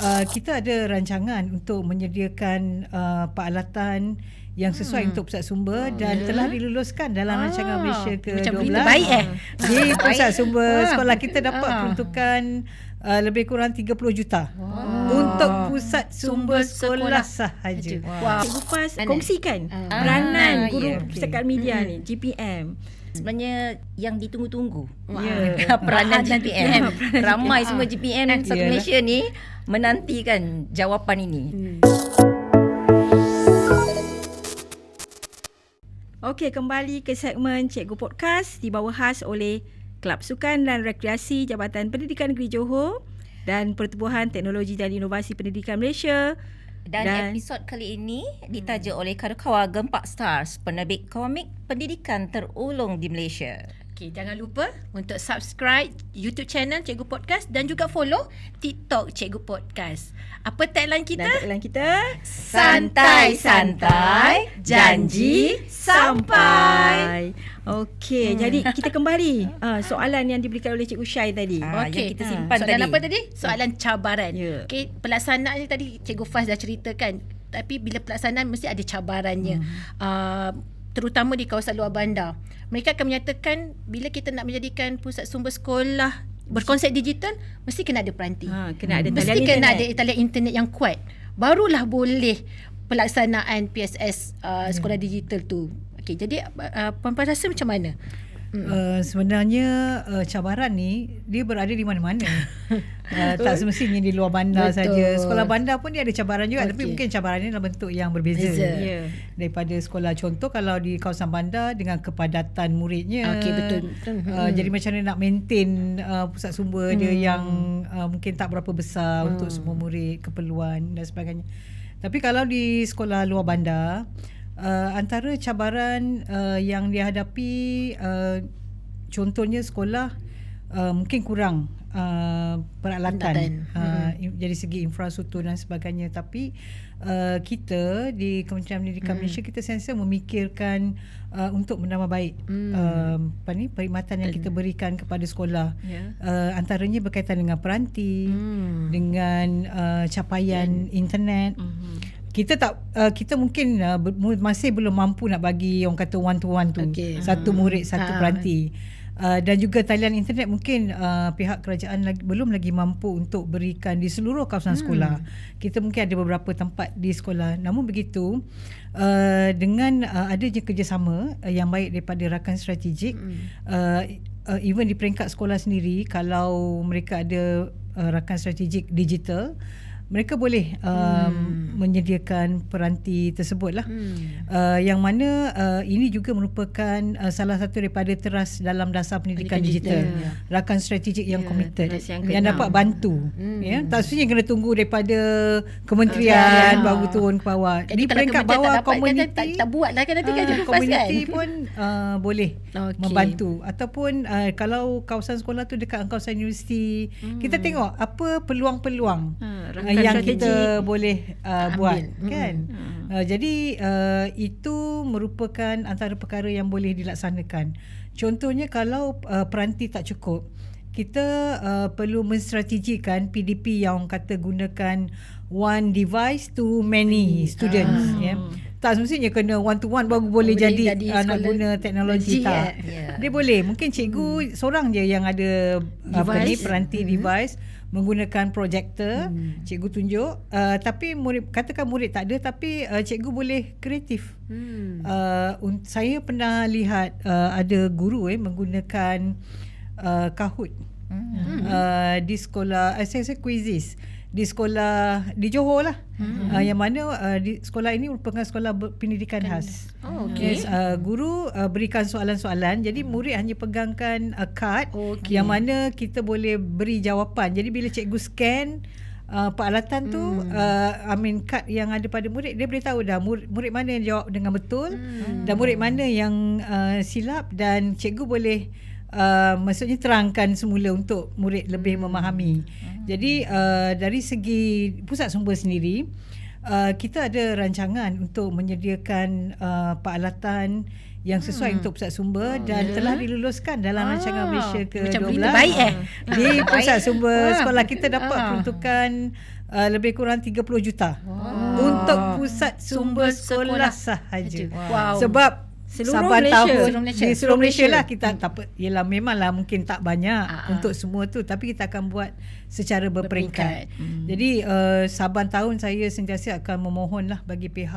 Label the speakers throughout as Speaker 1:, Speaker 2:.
Speaker 1: uh, kita ada rancangan untuk menyediakan uh, peralatan yang sesuai hmm. untuk pusat sumber oh, dan yeah. telah diluluskan dalam ah, rancangan Malaysia ke-12.
Speaker 2: Macam berita baik eh.
Speaker 1: Di pusat sumber sekolah kita dapat ah. peruntukan uh, lebih kurang 30 juta. Wow. Untuk pusat sumber, sekolah, sekolah sahaja.
Speaker 2: Wow. Cikgu Fas kongsikan uh. peranan ah, guru yeah, okay. pusat media hmm. ni GPM.
Speaker 3: Sebenarnya yang ditunggu-tunggu yeah. peranan GPM. Ramai semua GPM satu Malaysia ni menantikan jawapan ini. Hmm.
Speaker 2: Okey, kembali ke segmen Cikgu Podcast dibawa khas oleh Kelab Sukan dan Rekreasi Jabatan Pendidikan Negeri Johor dan Pertubuhan Teknologi dan Inovasi Pendidikan Malaysia.
Speaker 3: Dan, dan episod kali ini ditaja oleh Karukawa Gempak Stars, penerbit komik pendidikan terulung di Malaysia.
Speaker 2: Okay, jangan lupa untuk subscribe YouTube channel Cikgu Podcast dan juga follow TikTok Cikgu Podcast. Apa tagline kita? Dan
Speaker 3: tagline kita santai-santai, janji sampai.
Speaker 2: Okey, hmm. jadi kita kembali uh, soalan yang diberikan oleh Cikgu Syai tadi.
Speaker 3: Uh, okay. Yang kita simpan
Speaker 2: uh,
Speaker 3: soalan
Speaker 2: tadi. Soalan apa tadi? Soalan cabaran. Yeah. Okey, pelaksanaan tadi Cikgu Faz dah ceritakan. Tapi bila pelaksanaan mesti ada cabarannya. Hmm. Uh, terutama di kawasan luar bandar. Mereka akan menyatakan bila kita nak menjadikan pusat sumber sekolah berkonsep digital mesti kena ada peranti. Ha, kena ada mesti internet. kena ada talian internet yang kuat. Barulah boleh pelaksanaan PSS uh, hmm. sekolah digital tu. Okey, jadi uh, puan-puan rasa macam mana?
Speaker 1: Uh, sebenarnya uh, cabaran ni dia berada di mana-mana. uh, tak semestinya di luar bandar saja. Sekolah bandar pun dia ada cabaran juga okay. tapi mungkin cabaran ni dalam bentuk yang berbeza. Yeah. Daripada sekolah contoh kalau di kawasan bandar dengan kepadatan muridnya.
Speaker 2: Okey betul.
Speaker 1: Uh, jadi macam mana nak maintain uh, pusat sumber hmm. dia yang uh, mungkin tak berapa besar hmm. untuk semua murid, keperluan dan sebagainya. Tapi kalau di sekolah luar bandar uh, antara cabaran uh, yang dihadapi uh, contohnya sekolah uh, mungkin kurang uh, peralatan uh, hmm. dari segi infrastruktur dan sebagainya tapi uh, kita di Kementerian Pendidikan hmm. Malaysia kita sentiasa memikirkan uh, untuk menambah baik hmm. uh, apa ni perkhidmatan yang kita berikan kepada sekolah yeah. uh, antaranya berkaitan dengan peranti hmm. dengan uh, capaian yeah. internet hmm kita tak uh, kita mungkin uh, masih belum mampu nak bagi orang kata one to one tu okay. satu murid satu ha. peranti uh, dan juga talian internet mungkin uh, pihak kerajaan lagi, belum lagi mampu untuk berikan di seluruh kawasan hmm. sekolah kita mungkin ada beberapa tempat di sekolah namun begitu uh, dengan uh, adanya kerjasama uh, yang baik daripada rakan strategik hmm. uh, uh, even di peringkat sekolah sendiri kalau mereka ada uh, rakan strategik digital mereka boleh um, hmm. menyediakan peranti tersebut lah hmm. uh, yang mana uh, ini juga merupakan uh, salah satu daripada teras dalam dasar pendidikan, pendidikan digital, digital. Yeah. rakan strategik yang yeah. committed yang, yang dapat bantu hmm. ya tak semestinya kena tunggu daripada kementerian okay. baru turun ke bawah Jadi di peringkat bawah komuniti
Speaker 2: tak, tak, tak buat lah kan nanti kan
Speaker 1: komuniti kan? pun uh, boleh okay. membantu ataupun uh, kalau kawasan sekolah tu dekat kawasan universiti hmm. kita tengok apa peluang-peluang hmm yang strategi. kita boleh uh, buat kan hmm. uh, jadi uh, itu merupakan antara perkara yang boleh dilaksanakan contohnya kalau uh, peranti tak cukup kita uh, perlu menstrategikan PDP yang kata gunakan one device to many students ah. ya tak semestinya kena one to one baru boleh, boleh jadi, jadi uh, nak guna teknologi tak yeah. dia boleh mungkin cikgu hmm. seorang je yang ada device. apa ni peranti hmm. device menggunakan projektor hmm. cikgu tunjuk uh, tapi murid katakan murid tak ada tapi uh, cikgu boleh kreatif hmm. uh, saya pernah lihat uh, ada guru eh menggunakan uh, kahoot hmm. uh, di sekolah uh, saya saya quizzes di sekolah di Johor lah hmm. uh, yang mana uh, di sekolah ini merupakan sekolah pendidikan khas.
Speaker 2: Oh okey.
Speaker 1: Yes, uh, guru uh, berikan soalan-soalan jadi murid hanya pegangkan uh, card okay. yang mana kita boleh beri jawapan. Jadi bila cikgu scan uh, peralatan tu uh, I mean card yang ada pada murid dia boleh tahu dah murid, murid mana yang jawab dengan betul hmm. dan murid mana yang uh, silap dan cikgu boleh uh, maksudnya terangkan semula untuk murid lebih hmm. memahami. Hmm. Jadi uh, dari segi pusat sumber sendiri uh, kita ada rancangan untuk menyediakan uh, peralatan yang sesuai hmm. untuk pusat sumber oh, dan yeah. telah diluluskan dalam ah, rancangan Malaysia ke-12.
Speaker 2: Macam baik eh.
Speaker 1: Di pusat sumber sekolah kita dapat ah. peruntukan uh, lebih kurang 30 juta wow. untuk pusat sumber sekolah, sekolah sahaja.
Speaker 2: Wow.
Speaker 1: Sebab
Speaker 4: Seluruh
Speaker 1: Saban
Speaker 4: Malaysia.
Speaker 1: tahun
Speaker 2: Seluruh Malaysia.
Speaker 1: di seluruh Malaysia lah kita hmm. tak apa yalah memanglah mungkin tak banyak
Speaker 2: Ah, ah.
Speaker 1: untuk semua tu tapi kita akan buat secara berperingkat.
Speaker 2: Berperingkat. Hmm.
Speaker 1: Jadi uh, saban tahun saya sentiasa akan memohonlah bagi pihak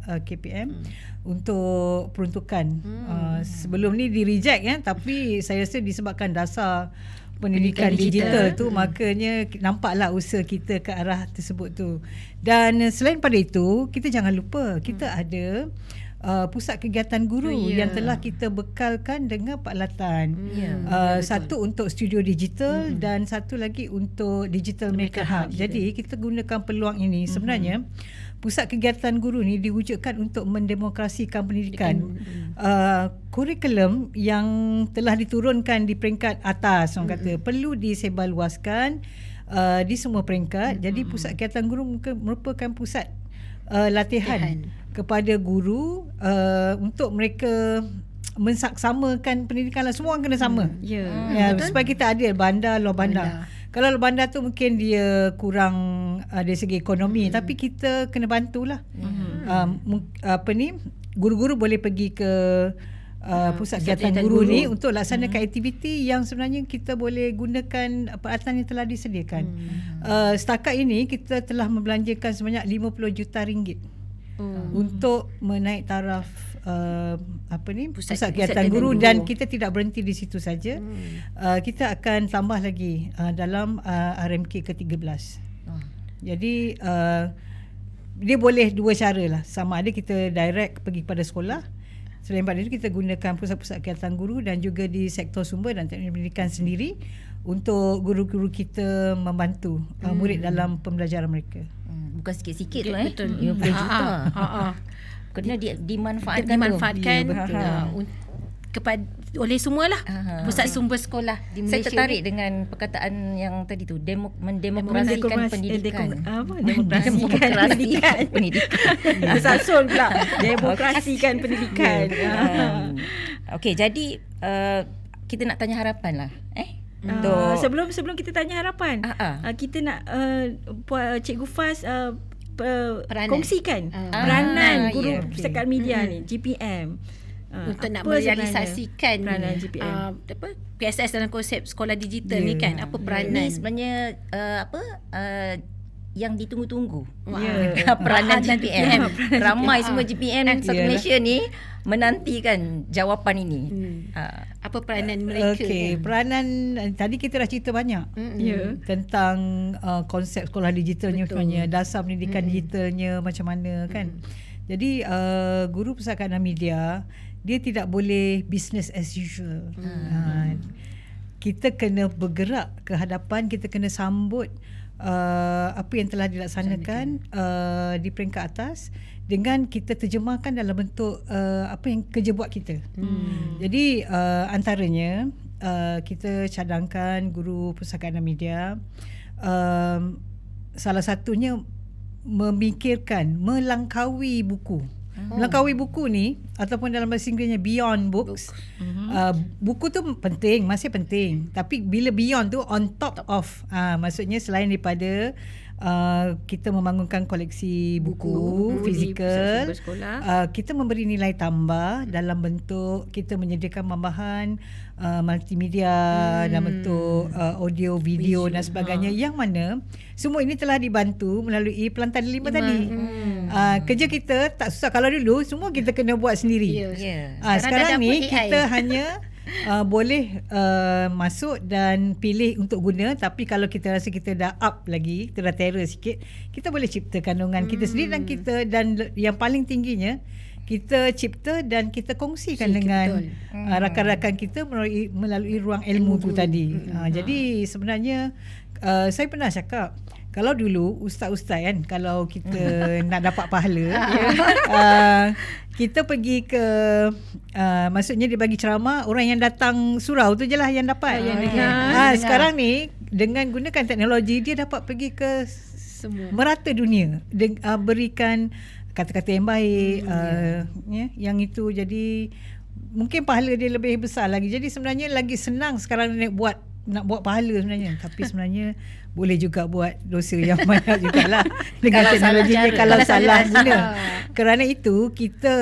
Speaker 1: uh, KPM
Speaker 2: Hmm.
Speaker 1: untuk peruntukan. Uh, sebelum ni di reject kan tapi saya rasa disebabkan dasar pendidikan
Speaker 2: Pendidikan
Speaker 1: digital,
Speaker 2: digital.
Speaker 1: tu hmm. makanya nampaklah usaha kita ke arah tersebut tu. Dan selain pada itu kita jangan lupa kita hmm. ada uh, pusat kegiatan guru
Speaker 2: Oh, ya.
Speaker 1: yang telah kita bekalkan dengan peralatan.
Speaker 3: Ya.
Speaker 1: Uh, satu untuk studio digital hmm. dan satu lagi untuk digital maker hub. Jadi kita gunakan peluang ini sebenarnya pusat kegiatan guru ni diwujudkan untuk mendemokrasikan pendidikan. Uh, kurikulum yang telah diturunkan di peringkat atas orang kata perlu disebarluaskan uh, di semua peringkat. Jadi pusat kegiatan guru merupakan pusat uh, latihan,
Speaker 2: Latihan.
Speaker 1: kepada guru uh, untuk mereka mensaksamakan pendidikan lah semua orang kena sama.
Speaker 4: Ya.
Speaker 1: Ya, supaya kita adil bandar luar bandar.
Speaker 2: Bandar.
Speaker 1: Kalau luar bandar tu mungkin dia kurang uh, dari segi ekonomi hmm. tapi kita kena bantulah. Hmm. Uh, mu- apa ni guru-guru boleh pergi ke uh, pusat
Speaker 2: pusat
Speaker 1: kegiatan guru,
Speaker 2: guru.
Speaker 1: ni untuk laksanakan hmm. aktiviti yang sebenarnya kita boleh gunakan peralatan yang telah disediakan. Hmm. Uh, setakat ini kita telah membelanjakan sebanyak 50 juta ringgit
Speaker 2: Hmm.
Speaker 1: untuk menaik taraf uh, apa ni pusat,
Speaker 2: Pusat-
Speaker 1: kegiatan
Speaker 2: pusat
Speaker 1: guru
Speaker 2: kegiatan
Speaker 1: dan
Speaker 2: guru.
Speaker 1: kita tidak berhenti di situ saja. Hmm. Uh, kita akan tambah lagi uh, dalam uh, RMK ke-13.
Speaker 3: Oh.
Speaker 1: Jadi uh, dia boleh dua cara lah. Sama ada kita direct pergi kepada sekolah. Selain daripada itu kita gunakan pusat-pusat kegiatan guru dan juga di sektor sumber dan teknik pendidikan sendiri untuk guru-guru kita membantu uh, murid dalam pembelajaran mereka.
Speaker 3: Hmm, bukan sikit-sikit tu eh.
Speaker 2: Betul.
Speaker 3: 50 juta.
Speaker 2: Ha, ha, ha.
Speaker 3: Kena di, dimanfaatkan tu.
Speaker 2: dimanfaatkan
Speaker 1: Ya, betul.
Speaker 2: uh, kepada oleh semualah
Speaker 3: Aha.
Speaker 2: pusat sumber sekolah di
Speaker 3: Saya
Speaker 2: Malaysia.
Speaker 3: tertarik
Speaker 2: ni.
Speaker 3: dengan perkataan yang tadi tu demo, mendemokrasikan
Speaker 4: Demokrasi-
Speaker 3: pendidikan.
Speaker 4: eh, deko- apa? Demokrasikan pendidikan.
Speaker 3: pendidikan.
Speaker 4: Tersasul pula. Demokrasikan pendidikan.
Speaker 3: um, Okey, jadi uh, kita nak tanya harapan lah. Eh?
Speaker 4: Uh, sebelum sebelum kita tanya harapan,
Speaker 3: Ah, ah.
Speaker 4: uh, kita nak uh, Puan Cikgu Faz uh, pe-
Speaker 2: Peranan.
Speaker 4: kongsikan
Speaker 2: Ah.
Speaker 4: peranan
Speaker 3: Ah,
Speaker 4: guru
Speaker 3: ya.
Speaker 4: pusaka media ni GPM. Uh,
Speaker 2: untuk nak merealisasikan
Speaker 4: peranan GPM.
Speaker 2: uh, apa PSS dalam konsep sekolah digital
Speaker 1: Ya.
Speaker 2: ni kan apa peranan
Speaker 3: Ini sebenarnya uh, apa uh, yang ditunggu-tunggu.
Speaker 4: Ya.
Speaker 3: Peranan GPM.
Speaker 2: GPM.
Speaker 3: Ramai
Speaker 2: Ah.
Speaker 3: semua GPM satu
Speaker 1: Yalah.
Speaker 3: Malaysia ni menantikan jawapan ini.
Speaker 2: Hmm.
Speaker 3: Uh,
Speaker 2: apa peranan mereka
Speaker 1: Okey,
Speaker 2: kan?
Speaker 1: peranan tadi kita dah cerita banyak.
Speaker 4: Ya.
Speaker 1: tentang uh, konsep sekolah digitalnya
Speaker 2: Betul.
Speaker 1: sebenarnya, dasar pendidikan digitalnya macam mana kan. Jadi uh, guru pusaka dan media dia tidak boleh business as usual. Uh, kita kena bergerak ke hadapan, kita kena sambut uh, apa yang telah dilaksanakan uh, di peringkat atas dengan kita terjemahkan dalam bentuk uh, apa yang kerja buat kita. Hmm. Jadi uh, antaranya uh, kita cadangkan guru pusaka dan media um, salah satunya memikirkan melangkaui buku. Oh. Melangkaui buku ni ataupun dalam bahasa Inggerisnya beyond books. Mm-hmm. Uh, buku tu penting, masih penting. Tapi bila beyond tu on top, top. of uh, maksudnya selain daripada uh, kita membangunkan koleksi buku,
Speaker 4: Buku
Speaker 1: fizikal, uh, kita memberi nilai tambah dalam bentuk kita menyediakan tambahan uh, multimedia hmm. dalam bentuk uh, audio, video dan sebagainya yang mana semua ini telah dibantu melalui pelantar lima tadi. Hmm. Uh, kerja kita tak susah kalau dulu semua kita kena buat sendiri.
Speaker 2: Ya.
Speaker 3: yeah.
Speaker 1: Ah,
Speaker 2: Sekarang
Speaker 1: sekarang ni
Speaker 2: AI.
Speaker 1: kita hanya uh, boleh uh, masuk dan pilih untuk guna tapi kalau kita rasa kita dah up lagi, kita dah terror sikit, kita boleh cipta kandungan kita sendiri dan kita dan yang paling tingginya kita cipta dan kita kongsikan
Speaker 2: Si,
Speaker 1: dengan
Speaker 2: betul.
Speaker 1: uh, rakan-rakan kita melalui melalui ruang ilmu tu tadi. Uh, jadi sebenarnya uh, saya pernah cakap kalau dulu ustaz-ustaz kan kalau kita nak dapat pahala uh, kita pergi ke uh, maksudnya dia bagi ceramah orang yang datang surau tu je lah yang dapat.
Speaker 4: yang
Speaker 1: Okay.
Speaker 4: dengar.
Speaker 1: Ah sekarang ni dengan gunakan teknologi dia dapat pergi ke
Speaker 2: semua
Speaker 1: merata dunia de, uh, berikan kata-kata yang baik hmm, uh, ya yang itu jadi mungkin pahala dia lebih besar lagi jadi sebenarnya lagi senang sekarang ni nak buat nak buat pahala sebenarnya tapi sebenarnya boleh juga buat dosa yang banyak jugalah dengan
Speaker 4: Kalau salah
Speaker 1: teknologi ni
Speaker 4: cara.
Speaker 1: kalau
Speaker 2: Kalau
Speaker 1: salah
Speaker 2: salah
Speaker 1: guna. Kerana itu kita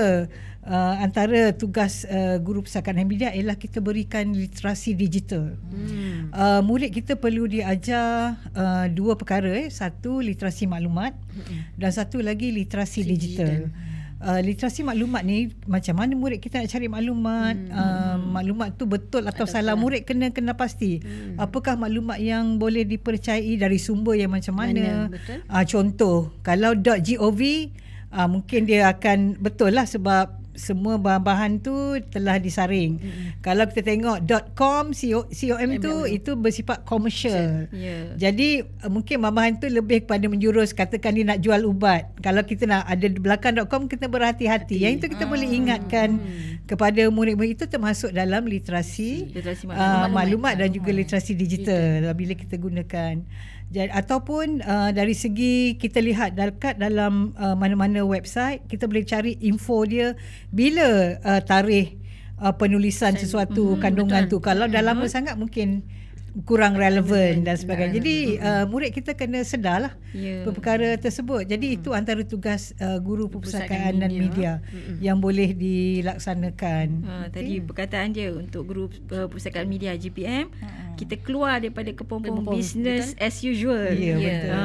Speaker 1: uh, antara tugas uh, guru pusakaan dan media ialah kita berikan literasi digital. Hmm. Uh, murid kita perlu diajar uh, dua perkara eh. Satu literasi maklumat hmm. dan satu lagi literasi digital. Uh, literasi maklumat ni macam mana murid kita nak cari maklumat hmm. uh, maklumat tu betul atau salah murid kena kena pasti hmm. apakah maklumat yang boleh dipercayai dari sumber yang macam mana,
Speaker 2: Mana, betul.
Speaker 1: Uh, contoh kalau .gov uh, mungkin dia akan betul lah sebab semua bahan-bahan tu telah disaring. Mm-hmm. Kalau kita tengok .com CO, .com tu itu bersifat komersial.
Speaker 4: Ya.
Speaker 1: Jadi uh, mungkin bahan tu lebih kepada menjurus katakan dia nak jual ubat. Kalau kita nak ada di belakang .com kita berhati-hati. Yang itu kita boleh ingatkan kepada murid-murid itu termasuk dalam literasi
Speaker 4: Literasi
Speaker 1: uh,
Speaker 4: maklumat.
Speaker 1: maklumat dan juga literasi digital bila kita gunakan. Jadi, ataupun uh, dari segi kita lihat dekat dalam uh, mana-mana website kita boleh cari info dia bila uh, tarikh uh, penulisan sesuatu hmm, kandungan betul. tu. Kalau dah lama sangat mungkin kurang relevan dan sebagainya. Jadi uh, murid kita kena sedarlah
Speaker 4: Ya.
Speaker 1: perkara tersebut. Jadi itu antara tugas uh, guru perpustakaan dan media yang boleh dilaksanakan.
Speaker 4: Ha, tadi perkataan dia untuk guru uh, perpustakaan media GPM kita keluar daripada kepompong
Speaker 2: Kepompong,
Speaker 4: business as usual.
Speaker 1: Ya,
Speaker 2: Ya.
Speaker 1: betul.
Speaker 4: Ha,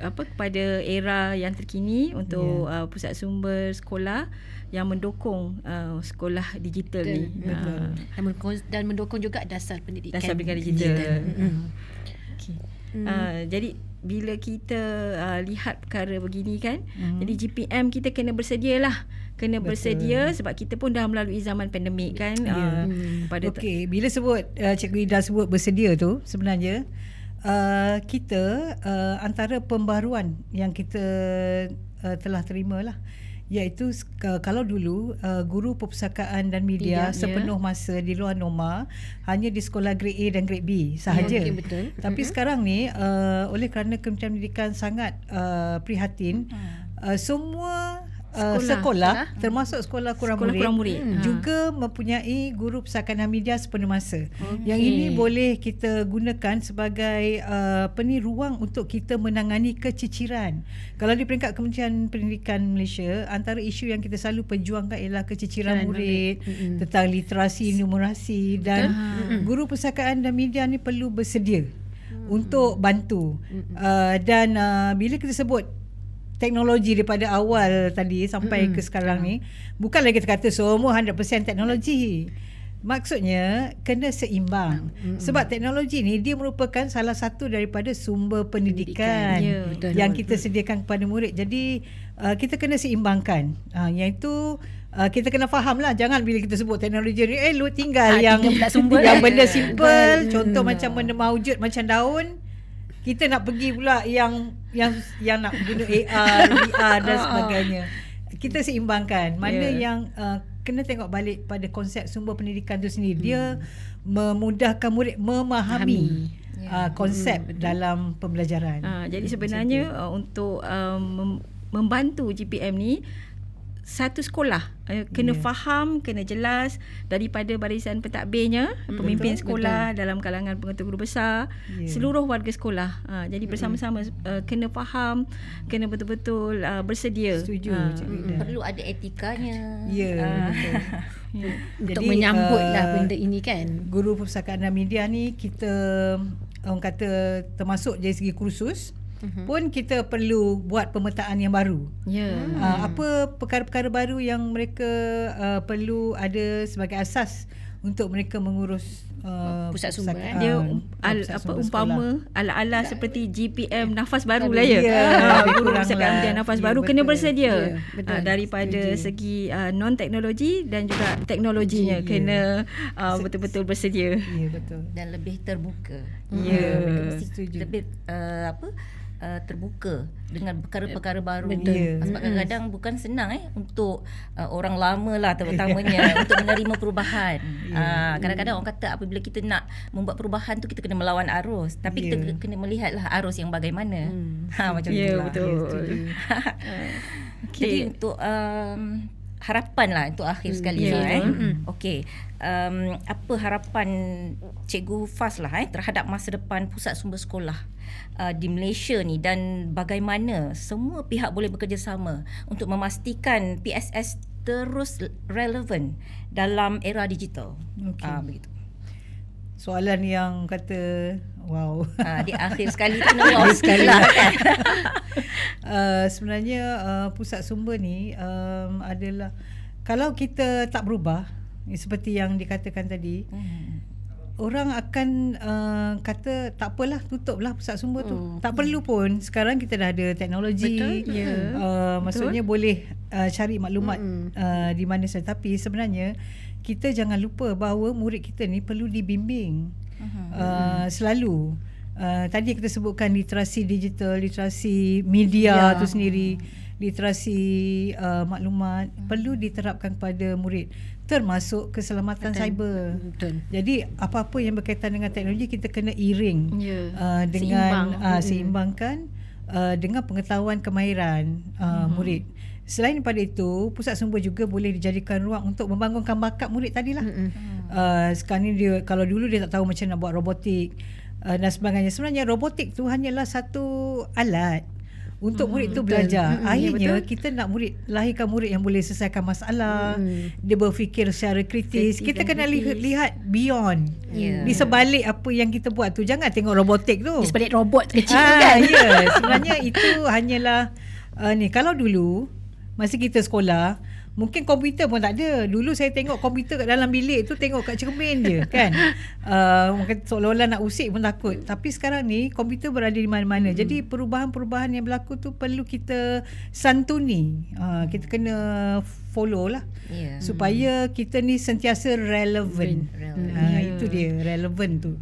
Speaker 4: apa kepada era yang terkini untuk yeah. uh, pusat sumber sekolah yang mendukung uh, sekolah digital ni.
Speaker 2: Betul.
Speaker 4: Ha,
Speaker 2: Dan mendukung, dan mendukung juga dasar pendidikan.
Speaker 4: dasar pendidikan digital.
Speaker 2: Mm.
Speaker 4: Okay. Uh, jadi bila kita uh, lihat perkara begini kan,
Speaker 1: Hmm.
Speaker 4: jadi GPM kita kena bersedia lah. Kena Betul. bersedia sebab kita pun dah melalui zaman pandemik kan.
Speaker 1: Ya.
Speaker 4: Uh, pada
Speaker 1: Okey, bila sebut uh, Cikgu Ida sebut bersedia tu sebenarnya uh, kita uh, antara pembaruan yang kita uh, telah terima lah iaitu uh, kalau dulu uh, guru perpustakaan dan media
Speaker 4: Media,
Speaker 1: sepenuh masa di luar norma hanya di sekolah grade A dan grade B sahaja.
Speaker 2: Ya, betul.
Speaker 1: Tapi sekarang ni uh, oleh kerana Kementerian Pendidikan sangat uh, prihatin uh, semua uh,
Speaker 4: Sekolah.
Speaker 1: sekolah, termasuk sekolah kurang
Speaker 4: Sekolah
Speaker 1: murid,
Speaker 4: kurang murid.
Speaker 1: Hmm.
Speaker 4: Ha.
Speaker 1: juga mempunyai guru pusakaan dan media sepenuh masa. Okay. Yang ini boleh kita gunakan sebagai uh, apa ni ruang untuk kita menangani keciciran. Kalau di peringkat Kementerian Pendidikan Malaysia, antara isu yang kita selalu perjuangkan ialah keciciran
Speaker 2: Keciciran
Speaker 1: murid,
Speaker 2: Mm-mm.
Speaker 1: tentang literasi, numerasi dan guru pusakaan dan media ni perlu bersedia untuk bantu. Uh, dan uh, bila kita sebut teknologi daripada awal tadi sampai ke sekarang ni bukanlah kita kata semua 100% teknologi. Maksudnya kena seimbang. Sebab teknologi ni dia merupakan salah satu daripada sumber pendidikan,
Speaker 4: Ya,
Speaker 2: betul.
Speaker 1: yang kita sediakan kepada murid. Jadi uh, kita kena seimbangkan. Uh, yang itu uh, kita kena faham lah jangan bila kita sebut teknologi ni eh lu tinggal
Speaker 2: Ah,
Speaker 1: yang
Speaker 2: tinggal sumber
Speaker 1: yang benda simple
Speaker 2: Hmm.
Speaker 1: contoh macam benda maujud macam daun kita nak pergi pula yang yang yang nak guna AR, VR dan sebagainya. Kita seimbangkan. Mana
Speaker 4: Ya.
Speaker 1: yang uh, kena tengok balik pada konsep sumber pendidikan tu sendiri. Dia memudahkan murid memahami uh, konsep dalam pembelajaran.
Speaker 4: Ha, jadi sebenarnya uh, untuk um, mem- membantu GPM ni satu sekolah uh, kena yeah. faham, kena jelas daripada barisan pentadbirnya,
Speaker 2: Hmm,
Speaker 4: pemimpin
Speaker 2: betul,
Speaker 4: sekolah dalam kalangan pengetua guru besar,
Speaker 1: Ya.
Speaker 4: seluruh warga sekolah. Ha, jadi bersama-sama uh, kena faham, kena betul-betul uh, bersedia.
Speaker 1: Setuju, Ida.
Speaker 4: mm,
Speaker 5: Perlu ada etikanya.
Speaker 1: Ya,
Speaker 4: Ah.
Speaker 1: betul.
Speaker 4: ya.
Speaker 2: Untuk
Speaker 1: Jadi,
Speaker 2: menyambut lah
Speaker 1: uh,
Speaker 2: benda ini kan.
Speaker 1: Guru perpustakaan dan media ni kita orang kata termasuk dari segi kursus
Speaker 2: Mhm.
Speaker 1: pun kita perlu buat pemetaan yang baru.
Speaker 4: Ya.
Speaker 1: Hmm. Uh, apa perkara-perkara baru yang mereka uh, perlu ada sebagai asas untuk mereka mengurus uh,
Speaker 2: Pusat sumber, eh?
Speaker 1: perpustakaan,
Speaker 4: Dia
Speaker 1: uh,
Speaker 4: um, al,
Speaker 1: pusat
Speaker 4: apa
Speaker 1: sumber
Speaker 4: umpama
Speaker 1: sekolah.
Speaker 4: ala-ala seperti GPM nafas baru lah ya.
Speaker 1: Ya, lebih
Speaker 4: guru perpustakaan
Speaker 1: lah.
Speaker 4: nafas
Speaker 1: Ya,
Speaker 4: baru kena
Speaker 1: betul.
Speaker 4: bersedia.
Speaker 2: Ya, betul.
Speaker 4: Ha, daripada
Speaker 1: Setuju.
Speaker 4: segi uh, non teknologi dan juga teknologinya
Speaker 1: Ya.
Speaker 4: kena uh, betul-betul bersedia.
Speaker 1: Ya betul.
Speaker 5: dan lebih terbuka.
Speaker 4: Ya.
Speaker 5: Mesti
Speaker 1: Setuju.
Speaker 5: lebih uh, apa? Uh, terbuka dengan perkara-perkara baru.
Speaker 1: Betul. Ya.
Speaker 5: Sebab kadang-kadang bukan senang eh untuk uh, orang lama lah terutamanya untuk menerima perubahan. Uh, kadang-kadang orang kata apabila kita nak membuat perubahan tu kita kena melawan arus. Tapi kita
Speaker 1: Ya.
Speaker 5: kena melihatlah arus yang bagaimana. Ha macam
Speaker 4: Ya,
Speaker 5: itulah.
Speaker 4: betul.
Speaker 1: Ya, setuju.
Speaker 5: Jadi untuk um, harapan lah untuk akhir sekali
Speaker 4: ya,
Speaker 5: lah eh.
Speaker 4: betul.
Speaker 5: Okey. Um, apa harapan Cikgu Fas lah eh terhadap masa depan pusat sumber sekolah uh, di Malaysia ni dan bagaimana semua pihak boleh bekerjasama untuk memastikan PSS terus relevan dalam era digital.
Speaker 1: Okey.
Speaker 5: Ah begitu.
Speaker 1: Soalan yang kata wow.
Speaker 5: Ah di akhir sekali tu wow sekali lah kan.
Speaker 1: uh, sebenarnya uh, pusat sumber ni um, adalah kalau kita tak berubah seperti yang dikatakan tadi
Speaker 5: Hmm.
Speaker 1: orang akan uh, kata tak apalah tutuplah pusat sumber tu. Hmm. Tak perlu pun sekarang kita dah ada teknologi.
Speaker 4: Betul, ya.
Speaker 1: Uh, maksudnya boleh uh, cari maklumat hmm. uh, di mana saja tapi sebenarnya kita jangan lupa bahawa murid kita ni perlu dibimbing.
Speaker 5: Hmm.
Speaker 1: Uh, selalu Uh, tadi kita sebutkan literasi digital, literasi media
Speaker 2: Ya.
Speaker 1: tu sendiri, literasi uh, maklumat perlu diterapkan kepada murid termasuk keselamatan cyber.
Speaker 2: Betul.
Speaker 1: Jadi apa-apa yang berkaitan dengan teknologi kita kena iring
Speaker 4: Ya.
Speaker 1: uh, dengan
Speaker 4: Seimbang.
Speaker 1: uh, seimbangkan uh, dengan pengetahuan kemahiran uh, murid. Selain daripada itu, pusat sumber juga boleh dijadikan ruang untuk membangunkan bakat murid tadilah.
Speaker 2: Mm-mm.
Speaker 1: Uh, sekarang ni dia kalau dulu dia tak tahu macam nak buat robotik uh, dan sebagainya. Sebenarnya robotik tu hanyalah satu alat untuk murid tu belajar.
Speaker 4: Mm-mm, ya,
Speaker 1: Akhirnya
Speaker 4: betul.
Speaker 1: kita nak murid lahirkan murid yang boleh selesaikan masalah,
Speaker 2: Mm.
Speaker 1: dia berfikir secara kritis. Kita kena lihat,
Speaker 4: kritis.
Speaker 1: lihat beyond.
Speaker 5: Ya.
Speaker 1: Di sebalik apa yang kita buat tu. Jangan tengok robotik tu.
Speaker 2: Di sebalik robot kecil
Speaker 1: Ah,
Speaker 2: kan.
Speaker 1: ya, sebenarnya itu hanyalah uh, ni kalau dulu masa kita sekolah Mungkin komputer pun tak ada. Dulu saya tengok komputer kat dalam bilik tu tengok kat cermin je kan. Uh, seolah-olah nak usik pun takut. Tapi sekarang ni komputer berada di mana-mana. Hmm. Jadi perubahan-perubahan yang berlaku tu perlu kita santuni. Uh, kita kena follow lah.
Speaker 5: Ya.
Speaker 1: Supaya kita ni sentiasa relevan.
Speaker 5: Relevan.
Speaker 1: Ha, itu dia relevan tu.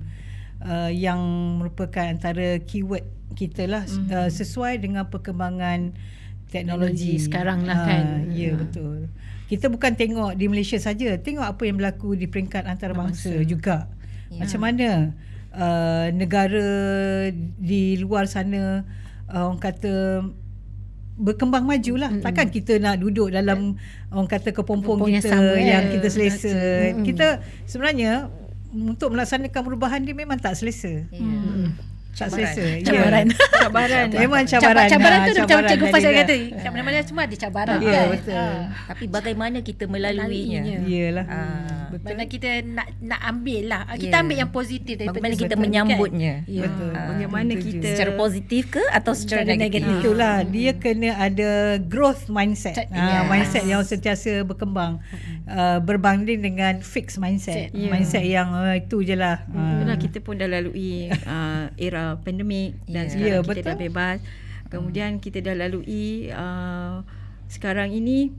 Speaker 1: Uh, yang merupakan antara keyword kita lah mm-hmm. uh, sesuai dengan perkembangan teknologi
Speaker 2: Teknologi sekarang lah
Speaker 1: Ha,
Speaker 2: kan.
Speaker 1: Ya betul. Kita bukan tengok di Malaysia saja, tengok apa yang berlaku di peringkat antarabangsa juga.
Speaker 5: Ya.
Speaker 1: Macam mana uh, negara di luar sana uh, orang kata berkembang maju lah. Mm-hmm. Takkan kita nak duduk dalam orang kata kepompong
Speaker 2: yang
Speaker 1: kita
Speaker 2: sama,
Speaker 1: yang
Speaker 2: ya.
Speaker 1: kita selesa.
Speaker 2: Mm-mm.
Speaker 1: Kita sebenarnya untuk melaksanakan perubahan dia memang tak selesa.
Speaker 5: Ya.
Speaker 1: Tak
Speaker 5: Cabaran.
Speaker 1: Ya.
Speaker 2: Cabaran.
Speaker 4: Cabaran.
Speaker 1: Memang
Speaker 2: Cabaran,
Speaker 1: cabaran.
Speaker 2: cabaran
Speaker 1: Ha,
Speaker 2: tu macam
Speaker 1: cabaran
Speaker 2: cikgu Fas
Speaker 1: dari
Speaker 2: kata. Kat mana-mana semua ada cabaran
Speaker 1: Ya,
Speaker 2: kan.
Speaker 1: betul.
Speaker 2: Ah.
Speaker 5: Tapi bagaimana kita melaluinya?
Speaker 2: Melaluinya.
Speaker 1: Iyalah.
Speaker 5: Ah.
Speaker 1: Betul.
Speaker 2: Mana kita nak nak ambil lah. Kita
Speaker 5: Ya.
Speaker 2: ambil yang positif daripada
Speaker 5: Bagaimana kita
Speaker 2: ni
Speaker 5: menyambutnya?
Speaker 2: Kan? Ya.
Speaker 1: Betul.
Speaker 4: Ah, Bagaimana kita
Speaker 5: Secara positif ke atau secara,
Speaker 2: Secara
Speaker 5: negatif?
Speaker 2: negatif.
Speaker 1: Itulah dia kena ada growth mindset.
Speaker 2: Set-
Speaker 1: Ha,
Speaker 2: yes.
Speaker 1: mindset yang sentiasa berkembang uh, berbanding dengan fixed mindset.
Speaker 2: Set.
Speaker 4: Ya.
Speaker 1: Mindset yang uh, itu je lah. Ha.
Speaker 4: Itulah kita pun dah lalui uh, era pandemik dan
Speaker 5: Ya.
Speaker 4: sekarang
Speaker 1: Ya,
Speaker 4: kita
Speaker 1: betul.
Speaker 4: dah bebas. Kemudian kita dah lalui uh, sekarang ini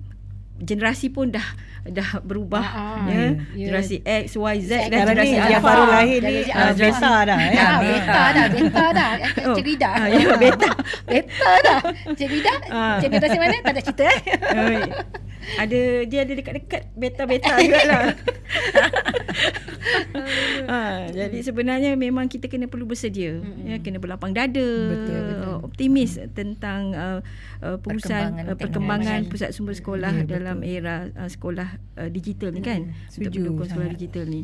Speaker 4: generasi pun dah dah berubah
Speaker 2: Ah, ah.
Speaker 4: ya.
Speaker 2: Ya.
Speaker 4: Generasi X, Y, Z dan generasi
Speaker 1: ni yang baru lahir ni uh,
Speaker 2: Alpha.
Speaker 1: beta dah. Eh.
Speaker 2: Ah, beta dah, beta dah.
Speaker 4: Oh.
Speaker 2: Cik Rida.
Speaker 4: Ah, ya, beta.
Speaker 2: beta dah. Cik Rida,
Speaker 4: Ah.
Speaker 2: Cik Rida mana? Tak ada cerita eh.
Speaker 4: Ada dia ada dekat-dekat beta-beta jugalah. ha, jadi sebenarnya memang kita kena perlu bersedia mm-hmm. ya kena berlapang dada
Speaker 1: Betul, betul.
Speaker 4: optimis tentang uh, uh, pengurusan
Speaker 5: Perkembangan
Speaker 4: uh, perkembangan
Speaker 5: teknologi.
Speaker 4: pusat sumber sekolah
Speaker 1: Ya,
Speaker 4: dalam
Speaker 1: betul.
Speaker 4: era uh, sekolah uh, digital ni kan untuk
Speaker 1: setuju
Speaker 4: mendukung sekolah
Speaker 1: sangat.
Speaker 4: digital ni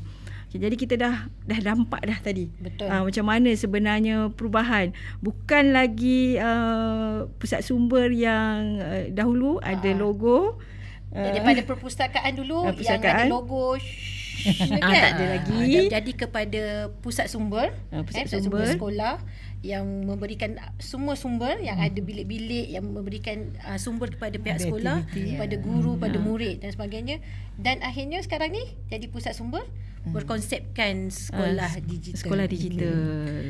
Speaker 4: Okay, jadi kita dah dah nampak dah tadi
Speaker 2: Betul.
Speaker 4: Ah, macam mana sebenarnya perubahan bukan lagi uh, pusat sumber yang uh, dahulu ada
Speaker 2: Ah.
Speaker 4: logo uh,
Speaker 2: Daripada perpustakaan dulu
Speaker 4: Ah,
Speaker 2: yang
Speaker 4: perpustakaan.
Speaker 2: ada logo shh,
Speaker 4: Ah, tak ada lagi.
Speaker 2: Ah, Jadi kepada pusat sumber,
Speaker 4: Ah, pusat
Speaker 2: eh, pusat sumber
Speaker 4: sumber.
Speaker 2: sekolah yang memberikan semua sumber yang ada bilik-bilik yang memberikan uh, sumber kepada pihak
Speaker 1: Ada
Speaker 2: sekolah,
Speaker 1: aktiviti.
Speaker 2: kepada guru, pada murid dan sebagainya. Dan akhirnya sekarang ni jadi pusat sumber berkonsepkan sekolah
Speaker 4: Ah,
Speaker 2: digital.
Speaker 4: sekolah digital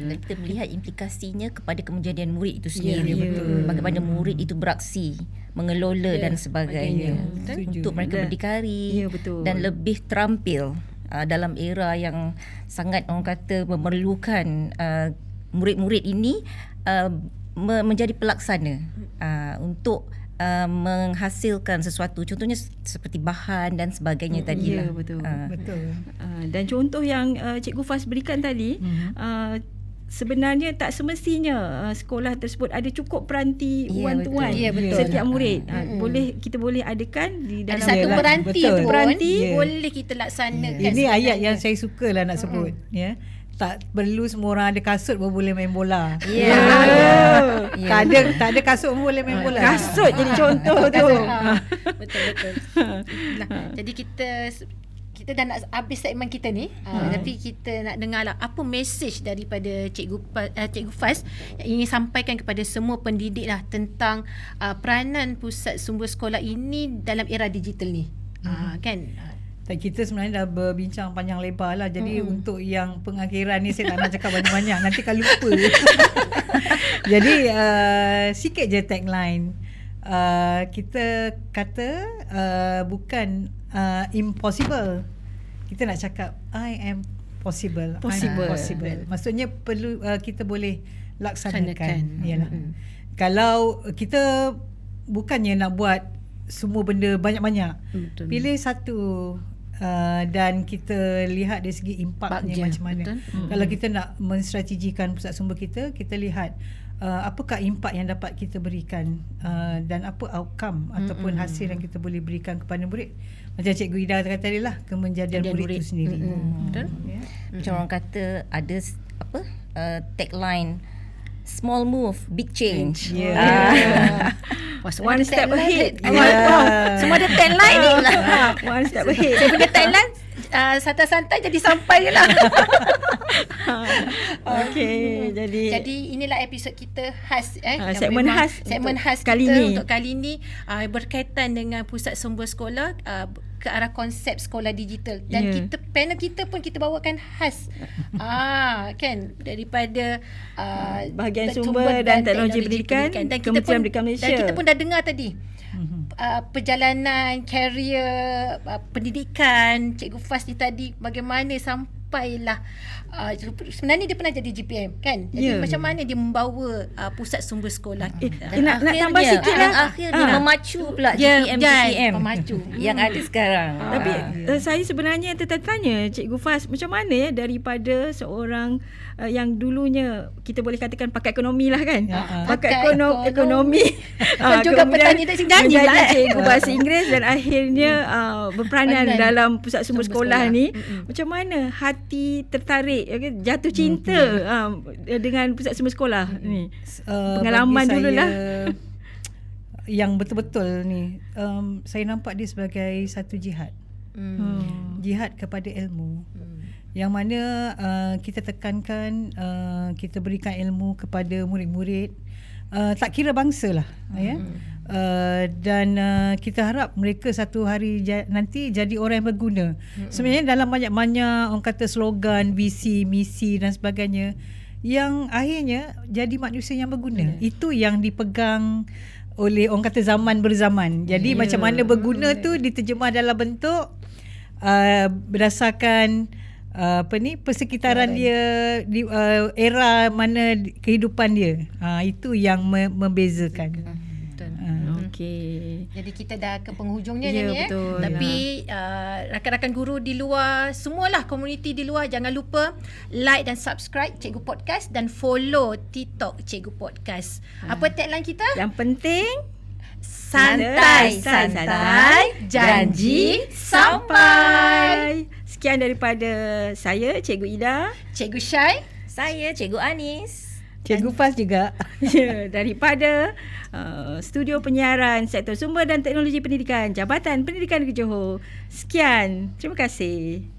Speaker 5: Dan kita melihat implikasinya kepada kemudian murid itu
Speaker 1: Ya,
Speaker 5: sendiri.
Speaker 1: betul.
Speaker 5: Bagaimana murid itu beraksi, mengelola
Speaker 2: Ya,
Speaker 5: dan sebagainya.
Speaker 1: Setuju.
Speaker 5: Untuk mereka berdikari
Speaker 4: Ya, betul.
Speaker 5: dan lebih terampil uh, dalam era yang sangat orang kata memerlukan uh, murid-murid ini uh, me- menjadi pelaksana uh, untuk uh, menghasilkan sesuatu contohnya seperti bahan dan sebagainya tadi
Speaker 4: ya
Speaker 5: lah.
Speaker 4: betul
Speaker 5: Ah.
Speaker 1: Betul.
Speaker 4: uh, dan contoh yang uh, cikgu Fas berikan tadi
Speaker 1: Mhm.
Speaker 4: uh, sebenarnya tak semestinya uh, sekolah tersebut ada cukup peranti
Speaker 3: Ya,
Speaker 4: one to one.
Speaker 2: Ya, betul.
Speaker 4: setiap murid.
Speaker 2: Mm-mm.
Speaker 4: Uh, boleh kita boleh adakan di
Speaker 2: Ada
Speaker 4: dalam
Speaker 2: satu
Speaker 1: Yelah,
Speaker 2: peranti
Speaker 1: betul.
Speaker 4: Peranti,
Speaker 1: ya.
Speaker 2: boleh kita laksanakan.
Speaker 1: Ini ayat
Speaker 2: sebenarnya.
Speaker 1: yang saya suka lah nak sebut. Ya. Tak perlu semua orang ada kasut pun boleh main bola.
Speaker 3: Ya.
Speaker 1: Ya. Tak ada tak ada kasut pun boleh main bola.
Speaker 4: kasut jadi contoh tu.
Speaker 2: Ha, betul betul. Nah, jadi kita kita dah nak habis segmen kita ni uh, tapi kita nak dengar lah apa mesej daripada cikgu uh, cikgu Faz yang ingin sampaikan kepada semua pendidik lah tentang uh, peranan pusat sumber sekolah ini dalam era digital ni. Uh, kan?
Speaker 1: Kita sebenarnya dah berbincang panjang lebar lah. Jadi mm-hmm. untuk yang pengakhiran ni saya tak nak cakap banyak-banyak. Nanti kan lupa. Jadi uh, sikit je tagline. Uh, kita kata uh, bukan uh, impossible. Kita nak cakap I am possible.
Speaker 4: Possible.
Speaker 1: I'm possible. Maksudnya perlu uh, kita boleh laksanakan. Yalah.
Speaker 2: Mm-mm.
Speaker 1: Kalau kita bukannya nak buat semua benda banyak-banyak.
Speaker 2: Betul.
Speaker 1: Pilih satu uh, dan kita lihat dari segi impaknya macam mana.
Speaker 2: betul.
Speaker 1: Kalau kita nak menstrategikan pusat sumber kita, kita lihat uh, apakah impak yang dapat kita berikan uh, dan apa outcome ataupun hasil yang kita boleh berikan kepada murid. Macam Cikgu Ida kata tadi lah, kemenjadian murid,
Speaker 2: murid.
Speaker 1: itu sendiri.
Speaker 2: Mm-mm. Betul?
Speaker 1: Ya.
Speaker 3: Macam orang kata ada apa uh, tagline small move big change.
Speaker 1: Yeah.
Speaker 3: Ah.
Speaker 2: Wah, semua
Speaker 4: One
Speaker 2: ada
Speaker 4: step ahead.
Speaker 1: Yeah.
Speaker 3: Semua ada tagline ni.
Speaker 4: One step ahead.
Speaker 2: Saya punya tagline uh, santai-santai jadi sampai je lah.
Speaker 4: Okey, jadi
Speaker 2: Jadi inilah episod kita khas eh
Speaker 4: Ah,
Speaker 2: yang
Speaker 4: segmen
Speaker 2: memang
Speaker 4: khas
Speaker 2: segmen khas
Speaker 4: kali
Speaker 2: kita
Speaker 4: ni.
Speaker 2: untuk kali ni uh, berkaitan dengan pusat sumber sekolah uh, ke arah konsep sekolah digital dan
Speaker 4: Ya.
Speaker 2: kita panel kita pun kita bawakan khas ah kan daripada uh,
Speaker 4: Bahagian
Speaker 2: sumber
Speaker 4: sumber dan teknologi pendidikan,
Speaker 2: dan kita
Speaker 4: Kementerian
Speaker 2: pun
Speaker 4: Pendidikan Malaysia.
Speaker 2: dan kita pun dah dengar tadi uh, perjalanan karier uh, pendidikan Cikgu Fas ni tadi bagaimana sampailah uh, sebenarnya dia pernah jadi GPM kan jadi
Speaker 4: Ya.
Speaker 2: macam mana dia membawa uh, pusat sumber sekolah
Speaker 4: Eh,
Speaker 2: kita
Speaker 4: nak- nak tambah sikit lah.
Speaker 3: akhirnya
Speaker 4: Ah.
Speaker 3: memacu pula
Speaker 2: Ya,
Speaker 3: GPM
Speaker 2: dan
Speaker 3: GPM
Speaker 2: memacu.
Speaker 3: yang ada sekarang.
Speaker 4: Tapi
Speaker 3: Ah.
Speaker 4: uh, saya sebenarnya tertanya Cikgu Fas macam mana ya daripada seorang uh, yang dulunya kita boleh katakan pakai ekonomi lah kan.
Speaker 1: Ya, ah.
Speaker 4: Pakai
Speaker 2: Pakai
Speaker 4: ekonomi,
Speaker 2: ekonomi.
Speaker 4: ekonomi.
Speaker 2: Dan juga petani dan pula, eh.
Speaker 4: cikgu bahasa Inggeris dan akhirnya uh, berperanan
Speaker 2: Peranan
Speaker 4: dalam pusat sumber
Speaker 2: sumber
Speaker 4: sekolah,
Speaker 2: sekolah.
Speaker 4: ni.
Speaker 2: Mm-mm.
Speaker 4: Macam mana hati tertarik okay, jatuh cinta um, dengan pusat sumber sekolah ni.
Speaker 1: Uh,
Speaker 4: Pengalaman dululah.
Speaker 1: saya, Yang betul-betul ni, um, saya nampak dia sebagai satu jihad.
Speaker 2: hmm.
Speaker 4: Hmm.
Speaker 1: Jihad kepada ilmu.
Speaker 2: Hmm.
Speaker 1: Yang mana uh, kita tekankan, uh, kita berikan ilmu kepada murid-murid. Uh, tak kira bangsa lah. Ya? Uh, dan uh, kita harap mereka satu hari ja- nanti jadi orang yang berguna. Sebenarnya dalam banyak-banyak orang kata slogan, visi, misi dan sebagainya yang akhirnya jadi manusia yang berguna. Itu yang dipegang oleh orang kata zaman berzaman. Jadi macam mana berguna tu diterjemah dalam bentuk uh, berdasarkan uh, apa ni persekitaran dia di uh, era mana kehidupan dia. Uh, itu yang me- membezakan.
Speaker 2: Betul.
Speaker 1: Uh,
Speaker 4: Okey.
Speaker 2: Jadi kita dah ke penghujungnya
Speaker 4: Ya,
Speaker 2: ni eh.
Speaker 4: betul.
Speaker 2: Tapi uh, rakan-rakan guru di luar, semualah komuniti di luar jangan lupa like dan subscribe Cikgu Podcast dan follow TikTok Cikgu Podcast. Apa tagline kita?
Speaker 4: Yang penting
Speaker 2: Santai, santai, janji sampai.
Speaker 4: Sekian daripada saya Cikgu Ida.
Speaker 2: Cikgu Syai.
Speaker 3: Saya Cikgu Anis.
Speaker 1: Cikgu Fas juga.
Speaker 4: Ya, daripada uh, Studio Penyiaran Sektor Sumber dan Teknologi Pendidikan Jabatan Pendidikan Negeri Johor. Sekian. Terima kasih.